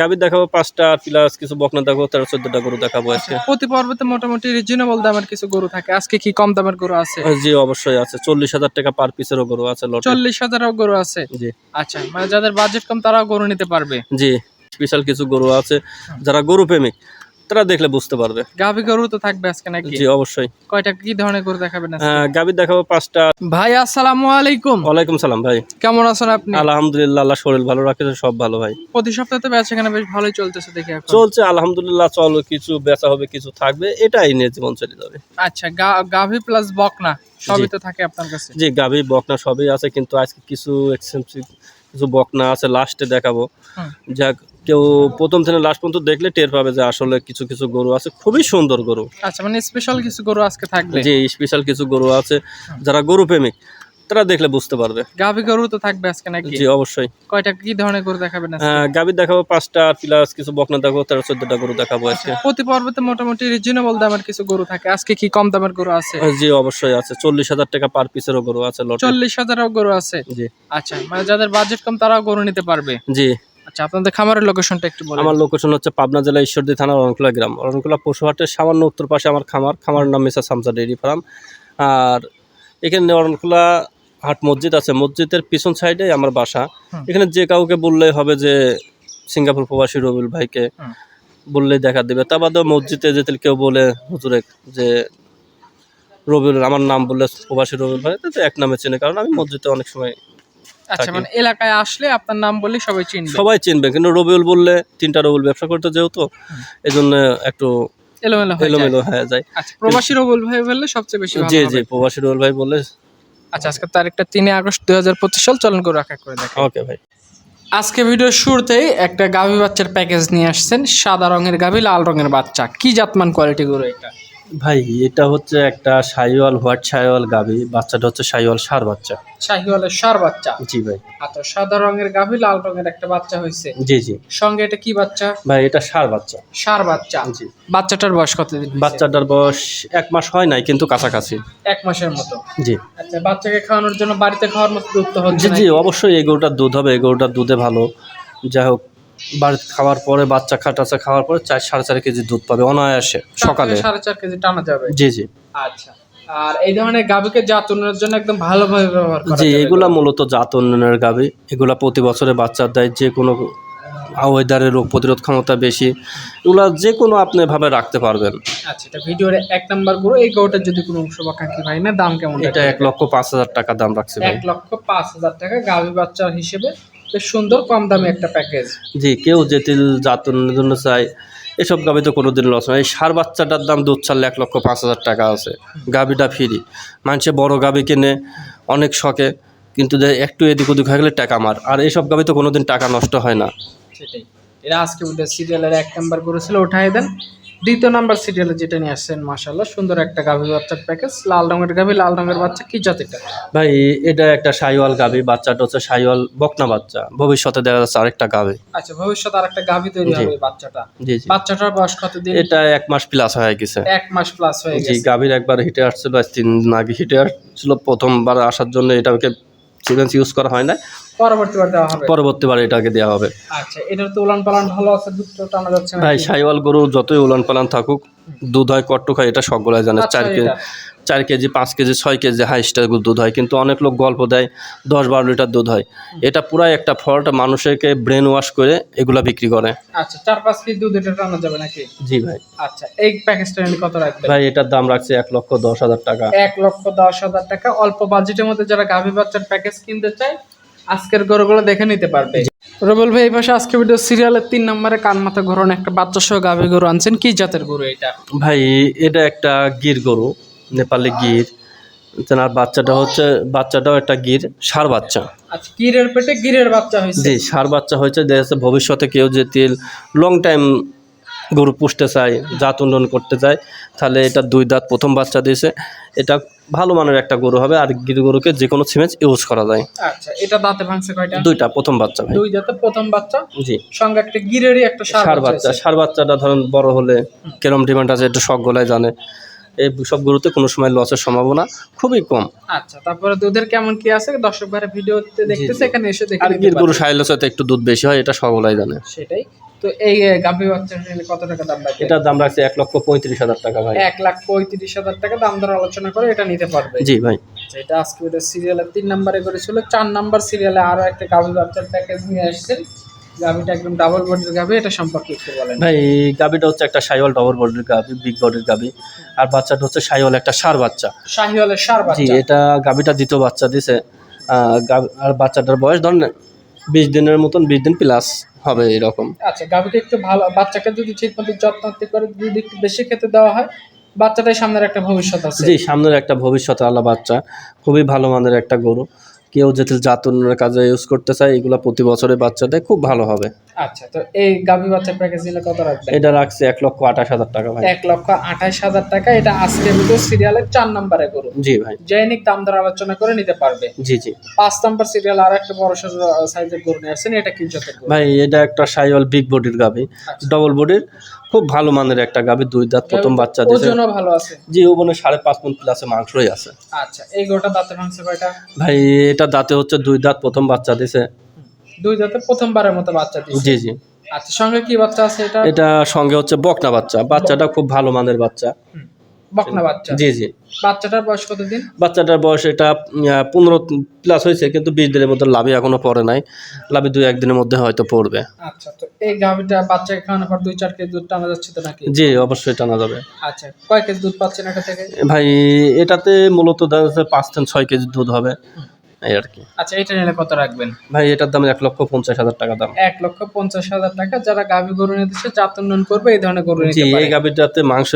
গাভি দেখাবো পাঁচটা প্লাস কিছু বকনা দেখাবো তেরো চোদ্দটা গরু দেখাবো আজকে। প্রতি পর্বতে মোটামুটি রিজনেবল দামের কিছু গরু থাকে? আজকে কি কম দামের গরু আছে? জি অবশ্যই আছে। চল্লিশ হাজার টাকা পার পিসেরও গরু আছে চল্লিশ হাজারও গরু আছে? জি। আচ্ছা মানে যাদের বাজেট কম তারাও গরু নিতে পারবে? জি স্পেশাল কিছু গরু আছে। যারা গরু প্রেমিক তারা দেখলে বুঝতে পারবে। গাভী গরু তো থাকবে আজকে নাকি? জি অবশ্যই। কয়টা কি ধরনের গরু দেখাবেন? গাভি দেখাবো পাঁচটা। ভাই আসসালামু আলাইকুম। ওয়ালাইকুম সালাম ভাই। কেমন আছেন আপনি? আলহামদুলিল্লাহ আল্লাহ শরীর ভালো রাখেছে সব ভালো ভাই। প্রতি সপ্তাহে তো বেচা কেনা বেশ ভালোই চলতেছে দেখি এখন। চলছে আলহামদুলিল্লাহ চলো কিছু বেচা হবে কিছু থাকবে এটাই নিয়ে জীবন চলে যাবে। আচ্ছা গাভী প্লাস বকনা সবই তো থাকে আপনার কাছে? জি গাভি বকনা সবই আছে কিন্তু আজকে কিছু এক্সপেন্সিভ কিছু বকনা আছে লাস্টে দেখাবো। যাক কেউ প্রথম থেকে লাস্ট পর্যন্ত দেখলে টের পাবে যে আসলে কিছু কিছু গরু আছে। খুবই সুন্দর গরু। আচ্ছা মানে স্পেশাল কিছু গরু আজকে থাকবে? যে স্পেশাল কিছু গরু আছে। যারা গরু প্রেমিক তারা দেখলে বুঝতে পারবে। গাভী গরু তো থাকবে আজকে নাকি? জি অবশ্যই। কয়টা কি ধরনের গরু দেখাবেন? গাভি দেখাবো পাঁচটা প্লাস কিছু বকনা দেখাবো তেরো চোদ্দটা গরু দেখাবো আজকে। প্রতি পর্বতে মোটামুটি রিজনেবল দামের কিছু গরু থাকে। আজকে কি কম দামের গরু আছে? জি অবশ্যই আছে। চল্লিশ হাজার টাকা পার পিসেরও গরু আছে চল্লিশ হাজারও গরু আছে? জি। আচ্ছা মানে যাদের বাজেট কম তারাও গরু নিতে পারবে? জি। আচ্ছা আপনাদের খামারের লোকেশনটা একটু বলেন। আমার লোকেশন হচ্ছে পাবনা জেলা ঈশ্বরদী থানা অরণকুলা গ্রাম। অরণকুলা পশুহাটের সামান্য উত্তর পাশে আমার খামার। খামারের নাম মিসা সামসা ডেইরি ফার্ম। আর এখানে অরণকুলা হাট মসজিদ আছে। মসজিদের পিছন সাইডে আমার বাসা। এখানে যে কাউকে বললেই হবে যে সিঙ্গাপুর প্রবাসী রবিউল ভাইকে হুম। বললেই দেখা দেবে। তা বাদেও মসজিদে যেতে কেউ বলে হুজুরে যে রবিউল আমার নাম বললে প্রবাসী রবিউল ভাই তো এক নামে চেনে। কারণ আমি মসজিদে অনেক সময় আচ্ছা মানে এলাকায় আসলে আপনার নাম বললে সবাই চিনবে। সবাই চিনবে কিন্তু রবিউল বললে তিনটা রবিউল ব্যবসা করতে যেহেতু এই জন্য একটু এলোমেলো এলোমেলো হয়ে যায়। আচ্ছা প্রবাসী রবুল ভাই বললে সবচেয়ে বেশি জি জি প্রবাসী রুল ভাই বললে আচ্ছা আজকে তারিখটা তিনে আগস্ট দুই হাজার পঁচিশ সাল চলন করে রাখা করে দেখেন ওকে ভাই। আজকে ভিডিওর শুরুতেই একটা গাভী বাচ্চার প্যাকেজ নিয়ে আসছেন সাদা রঙের গাভী লাল রঙের বাচ্চা। কি জাতমান কোয়ালিটি গরু এটা? ভাই এটা হচ্ছে একটা সাইওয়াল হোয়াইট সাইওয়াল গাবি বাচ্চাটা হচ্ছে সাইওয়াল সার বাচ্চা। শাহিওয়ালের সার বাচ্চা? জি ভাই। আচ্ছা সাদা রঙের গাভী লাল রঙের একটা বাচ্চা হয়েছে জি জি। সঙ্গে এটা কি বাচ্চা? ভাই এটা সার বাচ্চা। সার বাচ্চা। জি। বাচ্চাটার বয়স কতদিন? বাচ্চাটার বয়স এক মাস হয় নাই কিন্তু কাছাকাছি। এক মাসের মতো। জি। আচ্ছা বাচ্চাকে খাওয়ানোর জন্য বাড়িতে খাওয়ার মতো দুধ তো হচ্ছে জি জি অবশ্যই এই গরুটার দুধ হবে এই গরুটার দুধে ভালো। যাই হোক বাড়িতে খাওয়ার পরে বাচ্চা খাটাচা খাওয়ার পরে চার সাড়ে চার কেজি দুধ পাবে অনায়াসে সকালে। সাড়ে চার কেজি টানা যাবে? জি জি। আচ্ছা। আর এই ধরনের গাভীকে জন্য একদম ভালোভাবে ব্যবহার করা জি এগুলা মূলত জাত উন্নয়নের গাবি এগুলা প্রতি বছরে বাচ্চা দেয় যে কোনো ওয়েদারের রোগ প্রতিরোধ ক্ষমতা বেশি এগুলা যে কোনো আপনি ভাবে রাখতে পারবেন। আচ্ছা এটা ভিডিওর এক নাম্বার গরু এই গরুটার যদি কোনো অংশ বা ভাই না দাম কেমন এটা এক লক্ষ পাঁচ হাজার টাকা দাম রাখছে এক লক্ষ পাঁচ হাজার টাকা গাভী বাচ্চার হিসেবে বেশ সুন্দর কম দামে একটা প্যাকেজ জি কেউ যেতিল জাত উন্নয়নের জন্য চাই এসব গাভি তো কোনোদিন লস নয় এই সার বাচ্চাটার দাম দুধ ছাড়লে এক লক্ষ পাঁচ হাজার টাকা আছে। গাভিটা ফ্রি মানুষে বড় গাভি কিনে অনেক শখে কিন্তু একটু এদিক ওদিক হয়ে গেলে টাকা মার। আর এইসব গাভি তো কোনোদিন টাকা নষ্ট হয় না। সেটাই। এরা আজকে সিরিয়ালের এক নাম্বার গরু ছিল উঠাই দেন। দ্বিতীয় নাম্বার সিরিয়ালে যেটা নিয়ে আসছেন মাশাল্লাহ সুন্দর একটা গাভী বাচ্চার প্যাকেজ লাল রঙের গাভী লাল রঙের বাচ্চা কি জাত এটা ভাই এটা একটা সাইওয়াল গাভি বাচ্চাটা হচ্ছে সাইওয়াল বকনা বাচ্চা। ভবিষ্যতে দেখা যাচ্ছে আরেকটা গাভি। আচ্ছা ভবিষ্যতে আর একটা গাভী তৈরি। হবে বাচ্চাটা। বাচ্চাটার বয়স কতদিন? এটা এক মাস প্লাস হয়ে গেছে। এক মাস প্লাস হয়ে জি গাভীর একবার হিটে আসছিল আজ তিন দিন আগে হিটে আসছিল প্রথমবার আসার জন্য এটাকে সিমেন্স ইউজ করা হয় না পরবর্তীবার দেওয়া হবে। পরবর্তীবার এটাকে দেওয়া হবে। আচ্ছা এটার তো উলান পালান ভালো আছে দুধটা টানা যাচ্ছে ভাই সাইওয়াল গরু যতই উলান পালান থাকুক দুধ হয় কট্টু খায় এটা সকলে জানে। আচ্ছা, চার কেজি চার কেজি পাঁচ কেজি ছয় কেজি হাইস্টার দুধ হয় কিন্তু অনেক লোক গল্প দেয় দশ বারো লিটার দুধ হয়। এটা পুরাই একটা ফল্ট মানুষকে ব্রেন ওয়াশ করে এগুলা বিক্রি করে। আচ্ছা চার পাঁচ কেজি দুধ এটা টানা যাবে নাকি? জি ভাই। আচ্ছা এই প্যাকেজটা কত ভাই এটার দাম রাখছে এক লক্ষ দশ হাজার টাকা। এক লক্ষ দশ হাজার টাকা। অল্প বাজেটের মধ্যে যারা গাভী বাচ্চার প্যাকেজ কিনতে চায় আজকের গরুগুলো দেখে নিতে পারবে। রবল ভাই এই পাশে আজকে ভিডিও সিরিয়ালের তিন নম্বরে কান মাথা ঘোরানো একটা বাচ্চা সহ গাভী গরু আনছেন। কি জাতের গরু এটা? ভাই এটা একটা গির গরু নেপালি গির। আর বাচ্চাটা হচ্ছে বাচ্চাটাও একটা গির সার বাচ্চা। আচ্ছা গিরের পেটে গিরের বাচ্চা হয়েছে? জি সার বাচ্চা হয়েছে। দেখা যাচ্ছে ভবিষ্যতে কেউ যে তেল লং টাইম গরু পুষতে চায় জাত উন্নয়ন করতে চায় তাহলে এটা দুই দাঁত প্রথম বাচ্চা দিয়েছে। এটা ভালো মানের একটা গরু হবে আর গির গরুকে যে কোনো সিমেন্স ইউজ করা যায়। আচ্ছা এটা দাঁতে ভাঙছে কয়টা? দুইটা প্রথম বাচ্চা ভাই। দুই দাঁতে প্রথম বাচ্চা? জি। সঙ্গে একটা গিরেরই একটা সার বাচ্চা সার বাচ্চাটা ধরেন বড় হলে কেরম ডিমান্ড আছে একটু শখ গলায় জানে। এই সব গরুতে কোনো সময় লসের সম্ভাবনা খুবই কম। আচ্ছা তারপরে দুধের কেমন কি আছে? দর্শক ভাইরা ভিডিওতে দেখতেছে এখানে এসে দেখে আর গির সাথে একটু দুধ বেশি হয় এটা সকলাই জানে। সেটাই। তো এই গাভী বাচ্চা নিলে কত টাকা দাম রাখবে এটার দাম রাখছে এক লক্ষ পঁয়ত্রিশ হাজার টাকা ভাই। এক লাখ পঁয়ত্রিশ হাজার টাকা দাম দর আলোচনা করে এটা নিতে পারবে। জি ভাই। আচ্ছা, এটা আজকে এটা সিরিয়ালে তিন নম্বরে করেছিল চার নাম্বার সিরিয়ালে আরও একটা গাভী বাচ্চার প্যাকেজ নিয়ে আসছেন গাভীটা একদম ডাবল বডির গাভী এটা সম্পর্কে একটু বলেন। ভাই গাবিটা হচ্ছে একটা সাইওয়াল ডবল বডির গাবি বিগ বডির গাবি আর বাচ্চাটা হচ্ছে সাইওয়াল একটা সার বাচ্চা। শাহিওয়ালের সার জি এটা গাবিটা দ্বিতীয় বাচ্চা দিছে। আর বাচ্চাটার বয়স ধরেন বিশ দিনের মতন বিশ দিন প্লাস হবে এরকম। আচ্ছা গাভীকে একটু ভালো বাচ্চাকে যদি ঠিক মতো যত্ন করে যদি একটু বেশি খেতে দেওয়া হয় বাচ্চাটাই সামনের একটা ভবিষ্যৎ আছে। জি সামনের একটা ভবিষ্যৎ আলা বাচ্চা। খুবই ভালো মানের একটা গরু। কেউ যদি জাতনের কাজে ইউজ করতে চায় এগুলো প্রতি বছরে বাচ্চা দেয় খুব ভালো হবে। আচ্ছা তো এই গাভী প্যাকেজ নিলে কত রাখবেন? এটা রাখছে এক লক্ষ আঠাশ হাজার টাকা ভাই। এক লক্ষ আঠাশ হাজার টাকা এটা আজকে সিরিয়ালের চার নম্বরে গরু। জি ভাই। জৈনিক দাম দর আলোচনা করে নিতে পারবে। জি জি। পাঁচ নম্বর সিরিয়াল আর একটা বড় সড়ো সাইজের গরু নিয়ে আসছেন এটা কি জাতের ভাই এটা একটা সাইওয়াল বিগ বডির। ডবল বডির খুব ভালো মানের একটা গাবি দুই দাঁত প্রথম বাচ্চা দিছে। ওজনও ভালো আছে। জি ওবনে সাড়ে পাঁচ মন প্লাসে মাংসই আছে। আচ্ছা এই গরুটা দাঁতের মাংস কয়টা? ভাই এটা দাঁতে হচ্ছে দুই দাঁত প্রথম বাচ্চা দিছে। দুই দাঁতে প্রথমবারের মতো বাচ্চা দিচ্ছে জি জি। আচ্ছা সঙ্গে কি বাচ্চা আছে এটা? এটা সঙ্গে হচ্ছে বকনা বাচ্চা। বাচ্চাটা খুব ভালো মানের বাচ্চা। বকনা বাচ্চা। জি জি। বাচ্চাটার বয়স কতদিন? বাচ্চাটার বয়স এটা পনেরো প্লাস হয়েছে কিন্তু বিশ দিনের মধ্যে লাভি এখনও পড়ে নাই। লাভি দুই একদিনের মধ্যে হয়তো পড়বে। আচ্ছা তো এই গাভিটা বাচ্চাকে খাওয়ানোর পর দুই চার কেজি দুধ টানা যাচ্ছে তো নাকি? জি অবশ্যই টানা যাবে। আচ্ছা কয় কেজি দুধ পাচ্ছেন এটা থেকে? ভাই এটাতে মূলত দেখা যাচ্ছে পাঁচ থেকে ছয় কেজি দুধ হবে। এই আর কি। আচ্ছা এটা নিলে কত রাখবেন? ভাই এটার দাম এক লক্ষ পঞ্চাশ হাজার টাকা দাম। এক লক্ষ পঞ্চাশ হাজার টাকা যারা গাভী গরু নিতে জাত উন্নয়ন করবে এই ধরনের গরু নিতে এই গাভিটাতে মাংস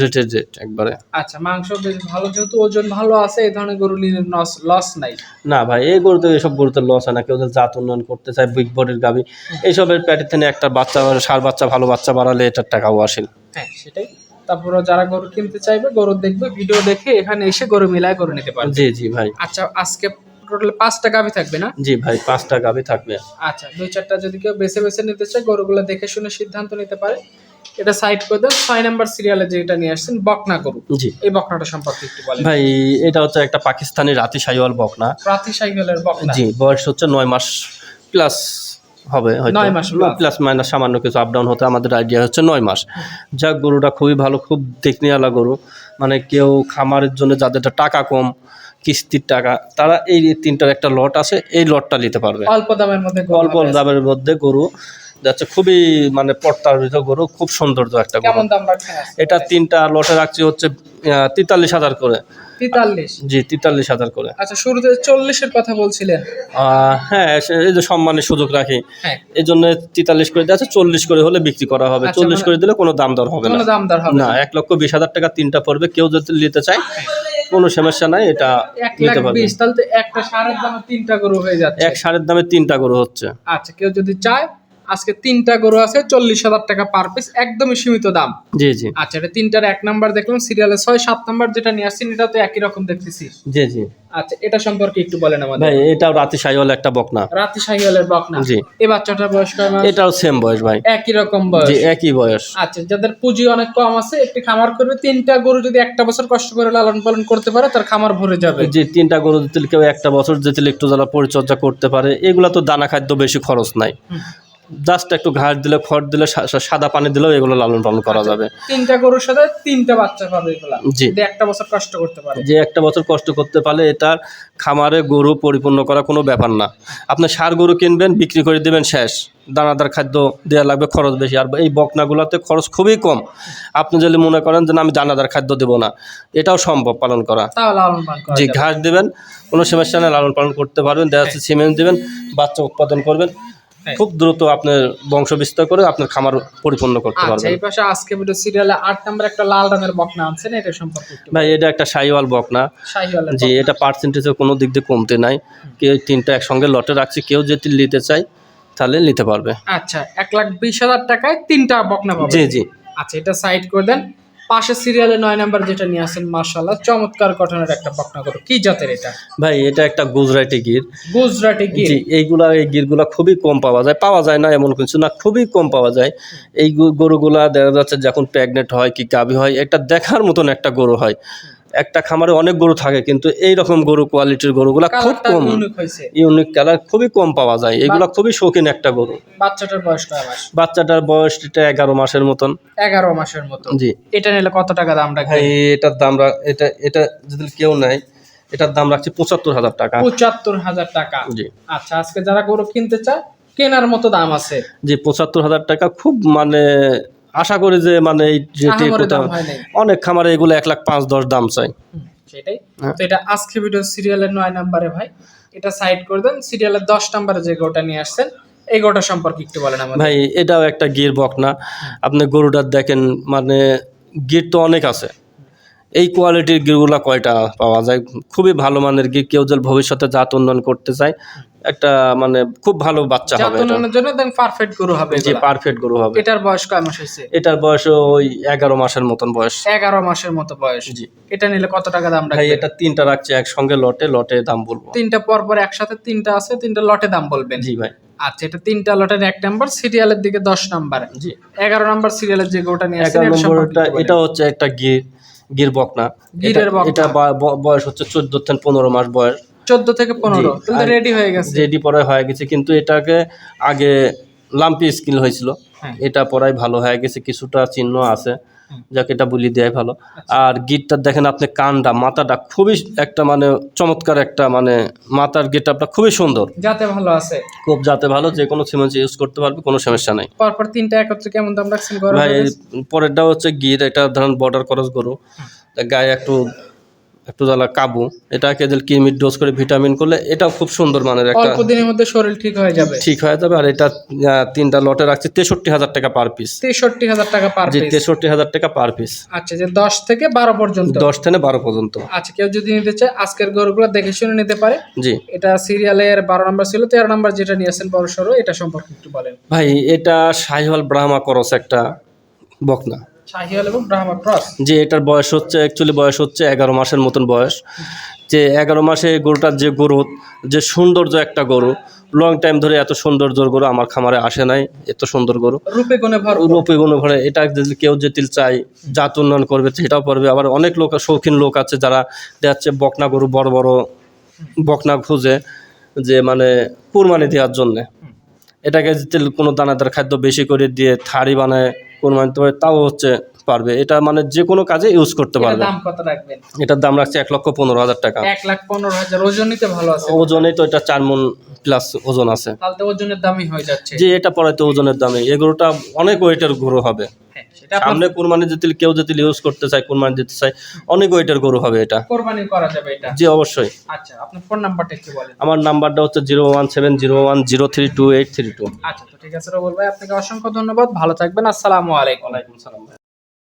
রেটের রেট একবারে। আচ্ছা মাংস বেশ ভালো যেহেতু ওজন ভালো আছে এই ধরনের গরু নিলে লস নাই। না ভাই এই গরুতে এইসব গরুতে লস হয় না কেউ যদি জাত উন্নয়ন করতে চায় বিগ বডির গাভি এইসবের প্যাটের থেকে একটা বাচ্চা সার বাচ্চা ভালো বাচ্চা বাড়ালে এটার টাকাও আসেন হ্যাঁ সেটাই। তারপরে যারা গরু কিনতে চাইবে গরু দেখবে ভিডিও দেখে এখানে এসে গরু মিলায় গরু নিতে পারবে। জি জি ভাই। আচ্ছা আজকে টোটাল পাঁচটা গাভী থাকবে না? জি ভাই পাঁচটা গাভি থাকবে। আচ্ছা দুই চারটা যদি কেউ বেছে বেছে নিতে চায় গরুগুলো দেখে শুনে সিদ্ধান্ত নিতে পারে। এটা সাইড করে দেন ছয় নাম্বার সিরিয়ালে যেটা নিয়ে আসছেন বকনা গরু। জি। এই বকনাটা সম্পর্কে একটু বলেন। ভাই এটা হচ্ছে একটা পাকিস্তানি রাতি সাইওয়াল বকনা। প্রাতি সাইকেলের বকনা। জি বয়স হচ্ছে নয় মাস প্লাস হবে হয়তো। নয় মাস। প্লাস মাইনাস সামান্য কিছু আপ ডাউন হতে আমাদের আইডিয়া হচ্ছে নয় মাস। যাক গরুটা খুবই ভালো খুব দেখনিওয়ালা গরু। মানে কেউ খামারের জন্য যাদের টাকা কম কিস্তির টাকা তারা এই তিনটার একটা লট আছে এই লটটা নিতে পারবে। অল্প দামের মধ্যে অল্প দামের মধ্যে গরু যাচ্ছে খুবই মানে পর্তারিত গরু খুব সৌন্দর্য একটা গরু? এটা তিনটা লটে রাখছি হচ্ছে তেতাল্লিশ হাজার করে। তেতাল্লিশ। জি তেতাল্লিশ হাজার করে। আচ্ছা শুরুতে চল্লিশের কথা বলছিলেন। হ্যাঁ এই যে সম্মানের সুযোগ রাখি হ্যাঁ। এই জন্য তেতাল্লিশ করে দেওয়া চল্লিশ করে হলে বিক্রি করা হবে। আচ্ছা, চল্লিশ মানে- করে দিলে কোনো দাম দর হবে না। দাম দর হবে না এক লক্ষ বিশ হাজার টাকা তিনটা পড়বে। কেউ যদি নিতে চায় কোনো সমস্যা নাই এটা নিতে পারবে। তাহলে একটা সারের দামে তিনটা গরু হয়ে যাচ্ছে। এক সারের দামে তিনটা গরু হচ্ছে। আচ্ছা কেউ যদি চায় আজকে তিনটা গরু আছে চল্লিশ হাজার টাকা পার পিস একদমই সীমিত দাম। জি জি। আচ্ছা এটা তিনটার এক নাম্বার দেখলাম সিরিয়ালে ছয় সাত নাম্বার যেটা নিয়ে আসছেন এটা তো একই রকম দেখতেছি। জি জি। আচ্ছা এটা সম্পর্কে একটু বলেন আমাদের। ভাই এটাও রাতি সাইওয়াল একটা বকনা। রাতি সাইকেলের বকনা। জি। এই বাচ্চাটার বয়স কয় মাস? এটাও সেম বয়স ভাই। একই রকম বয়স। জি একই বয়স। আচ্ছা যাদের পুঁজি অনেক কম আছে একটি খামার করবে তিনটা গরু যদি একটা বছর কষ্ট করে লালন পালন করতে পারে তার খামার ভরে যাবে। যে তিনটা গরু দিতে কেউ একটা বছর যেতে একটু যারা পরিচর্যা করতে পারে এগুলা তো দানা খাদ্য বেশি খরচ নাই। জাস্ট একটু ঘাস দিলে খড় দিলে সাদা পানি দিলেও এগুলো লালন পালন করা যাবে। তিনটা গরুর সাথে তিনটা বাচ্চা পাবে এগুলা? জি। একটা বছর কষ্ট করতে পারে। যে একটা বছর কষ্ট করতে পারলে এটার খামারে গরু পরিপূর্ণ করা কোনো ব্যাপার না। আপনি সার গরু কিনবেন বিক্রি করে দেবেন শেষ। দানাদার খাদ্য দেওয়া লাগবে খরচ বেশি। আর এই বকনাগুলোতে খরচ খুবই কম। আপনি যদি মনে করেন যে না আমি দানাদার খাদ্য দেবো না এটাও সম্ভব পালন করা। লালন জি ঘাস দেবেন কোনো সমস্যা নেই লালন পালন করতে পারবেন দেখা যাচ্ছে সিমেন্ট দেবেন বাচ্চা উৎপাদন করবেন। হ্যাঁ। খুব দ্রুত আপনার বংশ বিস্তার করে আপনার খামার পরিপূর্ণ করতে আচ্ছা পারবেন। এই পাশে আজকে ভিডিও সিরিয়ালে আট নাম্বার একটা লাল রঙের বকনা আনছেন এটা সম্পর্কে ভাই এটা একটা শাইওয়াল বকনা। শাহিওয়ালের জি এটা পার্সেন্টেজে কোনো দিক দিয়ে কমতে নাই। কেউ তিনটা একসঙ্গে লটে রাখছি কেউ যদি নিতে চায় তাহলে নিতে পারবে। আচ্ছা এক লাখ বিশ হাজার টাকায় তিনটা বকনা পাবে জি জি। আচ্ছা এটা সাইড করে দেন। পাশে সিরিয়ালে নয় নাম্বার যেটা নিয়ে আসেন মার্শাল্লাহ চমৎকার গঠনের একটা বকনা করো কি জাতের এটা? ভাই এটা একটা গুজরাটি গির। গুজরাটি গির। এইগুলা এই গিরগুলা খুবই কম পাওয়া যায়। পাওয়া যায় না এমন কিছু না খুবই কম পাওয়া যায়। এই গরুগুলা দেখা যাচ্ছে যখন প্রেগনেন্ট হয় কি গাভী হয় এটা দেখার মতন একটা গরু হয়। একটা খামারে অনেক গরু থাকে কিন্তু এই রকম গরু কোয়ালিটির গরুগুলা খুব কম। ইউনিক কালার খুবই কম পাওয়া যায়। এগুলা খুবই শৌখিন একটা গরু। বাচ্চাটার বয়স বাচ্চাটার বয়সটা এগারো মাসের মতন। এগারো মাসের মতো জি। এটা নিলে কত টাকা দাম রাখবে এটার দাম এটা এটা যদি কেউ নেয় এটার দাম রাখছি পঁচাত্তর হাজার টাকা। পঁচাত্তর হাজার টাকা। জি। আচ্ছা আজকে যারা গরু কিনতে চায় কেনার মতো দাম আছে। জি পঁচাত্তর হাজার টাকা খুব মানে আশা করি যে মানে এই যে অনেক খামারে এগুলো এক লাখ পাঁচ দশ দাম চাই। সেটাই। হ্যাঁ। তো এটা আজকে ভিডিও সিরিয়ালের নয় নাম্বারে ভাই। এটা সাইড করে দেন। সিরিয়ালের দশ নাম্বারে যে গোটা নিয়ে আসছেন এই গোটা সম্পর্কে একটু বলেন আমাদের। ভাই এটাও একটা গির বকনা আপনি গরুটার দেখেন মানে গির তো অনেক আছে। এই কোয়ালিটির গিরগুলা কয়টা পাওয়া যায়? খুবই ভালো মানের গির কেউ যদি ভবিষ্যতে জাত উন্নয়ন করতে চায় একটা মানে খুব ভালো বাচ্চা হবে জাতনের জন্য দেন পারফেক্ট গরু হবে এগুলা। পারফেক্ট গরু হবে। এটার বয়স কয় মাস হয়েছে? এটার বয়স ওই এগারো মাসের মতন বয়স। এগারো মাসের মতো বয়স। জি। এটা নিলে কত টাকা দাম ভাই এটা তিনটা রাখছে একসঙ্গে লটে লটে দাম বলব। তিনটা পর পর একসাথে তিনটা আছে তিনটা লটে দাম বলবেন। জি ভাই। আচ্ছা এটা তিনটা লটের এক নাম্বার সিরিয়ালের দিকে দশ নাম্বার জি। এগারো নাম্বার সিরিয়ালের যে গোটা নিয়ে এগারো এটা হচ্ছে একটা গির। গির বকনা। এটা- বয়স হচ্ছে চোদ্দ থেকে পনেরো মাস বয়স। চোদ্দ থেকে পনেরো। রেডি হয়ে গেছে। রেডি পরে হয়ে গেছে কিন্তু এটাকে আগে লাম্পি স্কিল হয়েছিল। হ্যাঁ। এটা পরাই ভালো হয়ে গেছে কিছুটা চিহ্ন আছে। যাকে এটা বলি দেয় ভালো। আর গিটটা দেখেন আপনি কানটা মাথাটা খুবই একটা মানে চমৎকার একটা মানে মাথার গিট আপনার খুবই সুন্দর। যাতে ভালো আছে। খুব যাতে ভালো যে কোনো সিমেন্ট ইউজ করতে পারবে কোনো সমস্যা নাই। পরপর তিনটা একত্রে কেমন দাম রাখছেন ভাই পরেরটা হচ্ছে গির এটা ধরেন বর্ডার ক্রস গরু। গায়ে একটু একটু জ্বালা কাবু। এটাকে যদি কিমির ডোজ করে ভিটামিন করলে এটাও খুব সুন্দর মানের একটা অল্প দিনের মধ্যে শরীর ঠিক হয়ে যাবে। ঠিক হয়ে যাবে আর এটা তিনটা লটে রাখছি তেষট্টি হাজার টাকা পার পিস তেষট্টি হাজার টাকা পার পিস তেষট্টি হাজার টাকা পার পিস আচ্ছা যে দশ থেকে বারো পর্যন্ত। দশ থেকে বারো পর্যন্ত। আচ্ছা কেউ যদি নিতে চায় আজকের গরুগুলো দেখে শুনে নিতে পারে। জি। এটা সিরিয়ালের বারো নাম্বার ছিল তেরো নাম্বার যেটা নিয়েছেন বড় সড়ো এটা সম্পর্কে একটু বলেন। ভাই এটা সাহিওয়াল ব্রাহ্মা করস একটা বকনা। শাহিওয়াল এবং ব্রাহ্মা ক্রস? যে এটার বয়স হচ্ছে অ্যাকচুয়ালি বয়স হচ্ছে এগারো মাসের মতন বয়স। যে এগারো মাসে গরুটার যে গরু যে সৌন্দর্য একটা গরু লং টাইম ধরে এত সৌন্দর্য গরু আমার খামারে আসে নাই এত সুন্দর গরু। রূপে গুণে ভর রূপে গুণে ভরে এটা যদি কেউ যেতে চায় জাত উন্নয়ন করবে সেটাও পারবে আবার অনেক লোক শৌখিন লোক আছে যারা যাচ্ছে বকনা গরু বড় বড় বকনা খুঁজে যে মানে কুরবানি দেওয়ার জন্যে। এটাকে যদি কোনো দানাদার খাদ্য বেশি করে দিয়ে থাড়ি বানায় কুরবানি দিতে পারে তাও হচ্ছে পারবে। এটা মানে যে কোনো কাজে ইউজ করতে পারবে। দাম কত রাখবেন? এটার দাম রাখছে এক লক্ষ পনেরো হাজার টাকা। এক লাখ পনেরো হাজার ওজন নিতে ভালো আছে। ওজনেই তো এটা চার মন প্লাস ওজন আছে। তাহলে তো ওজনের দামই হয়ে যাচ্ছে। যে এটা পরে তো ওজনের দামে এগুলোটা অনেক ওয়েটের গরু হবে। সামনে কুরবানি যদি কেউ যদি ইউজ করতে চায় কুরবানি দিতে চায় অনেক ওয়েটার গরু হবে এটা। কুরবানি করা যাবে এটা? জি অবশ্যই। আচ্ছা আপনার ফোন নাম্বারটা একটু বলেন। আমার নাম্বারটা হচ্ছে zero one seven zero one zero three two eight three two. আচ্ছা তো ঠিক আছে রবুল ভাই আপনাকে অসংখ্য ধন্যবাদ। ভালো থাকবেন। আসসালামু আলাইকুম। ওয়ালাইকুম সালাম।